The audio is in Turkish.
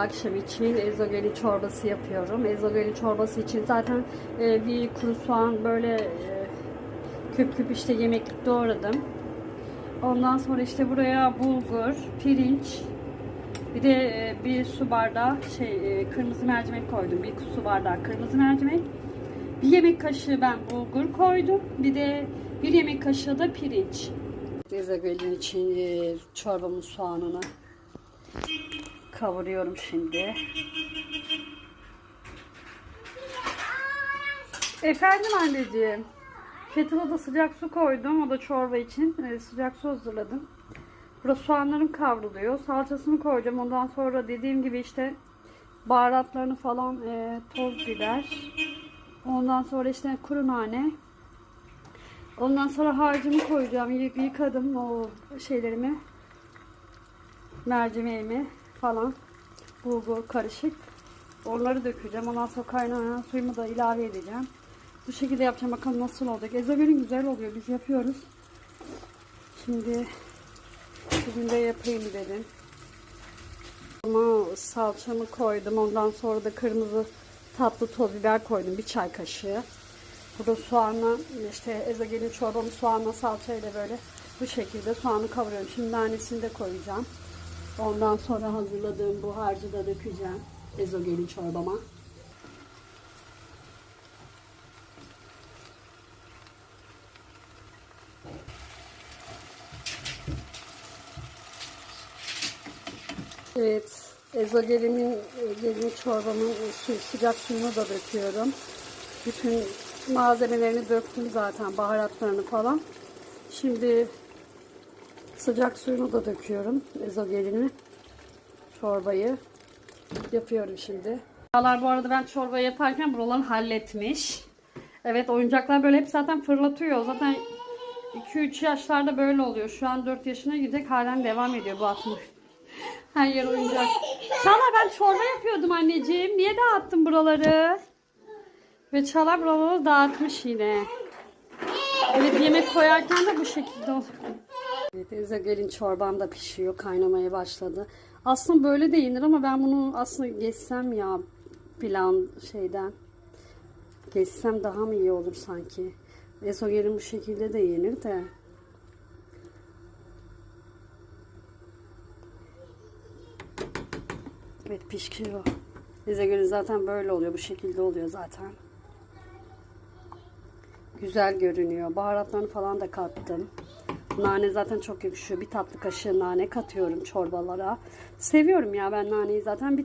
Akşam için ezogeli çorbası yapıyorum. Ezogeli çorbası için zaten e, bir kuru soğan böyle e, küp küp işte yemeklik doğradım. Ondan sonra işte buraya bulgur, pirinç, bir de e, bir su bardağı şey e, kırmızı mercimek koydum. Bir su bardağı kırmızı mercimek. Bir yemek kaşığı ben bulgur koydum. Bir de bir yemek kaşığı da pirinç. Ezogeli için e, çorbamın soğanını kavuruyorum şimdi. Efendim anneciğim. Kettle'a da sıcak su koydum. O da çorba için. Ee, sıcak su hazırladım. Burada soğanlarım kavruluyor. Salçasını koyacağım. Ondan sonra dediğim gibi işte baharatlarını falan e, toz biber. Ondan sonra işte kuru nane. Ondan sonra harcımı koyacağım. Yı- Yıkadım o şeylerimi. Mercimeğimi falan. Bulgur karışık. Onları dökeceğim. Ondan sonra kaynayan suyumu da ilave edeceğim. Bu şekilde yapacağım. Bakalım nasıl olacak. Ezogelin güzel oluyor. Biz yapıyoruz. Şimdi bugün de yapayım dedim. Ama salçamı koydum. Ondan sonra da kırmızı tatlı toz biber koydum. Bir çay kaşığı. Burada soğanla işte ezogelin çorbamı soğanla salçayla böyle bu şekilde soğanı kavuruyorum. Şimdi nanesini de koyacağım. Ondan sonra hazırladığım bu harcı da dökeceğim ezogelin çorbama. Evet, ezogelimin gelin çorbamın su, sıcak suyunu da döküyorum. Bütün malzemelerini döktüm zaten, baharatlarını falan. Şimdi sıcak suyunu da döküyorum, ezogelini, çorbayı yapıyorum şimdi. Çağlar bu arada ben çorbayı yaparken buraları halletmiş. Evet oyuncaklar böyle hep zaten fırlatıyor. Zaten 2-3 yaşlarda böyle oluyor. Şu an 4 yaşına gidecek halen devam ediyor bu atma. Her yer oyuncak. Çağlar ben çorba yapıyordum anneciğim. Niye dağıttın buraları? Ve Çağlar buraları dağıtmış yine. Evet yemek koyarken de bu şekilde olur. Evet, Ezogelin çorbam da pişiyor. Kaynamaya başladı. Aslında böyle de yenir ama ben bunu aslında geçsem ya plan şeyden. Geçsem daha mı iyi olur sanki? Ezogelin bu şekilde de yenir de. Evet pişiyor. Ezogelin zaten böyle oluyor. Bu şekilde oluyor zaten. Güzel görünüyor. Baharatlarını falan da kattım. Nane zaten çok yakışıyor. Bir tatlı kaşığı nane katıyorum çorbalara. Seviyorum ya ben naneyi zaten. Bir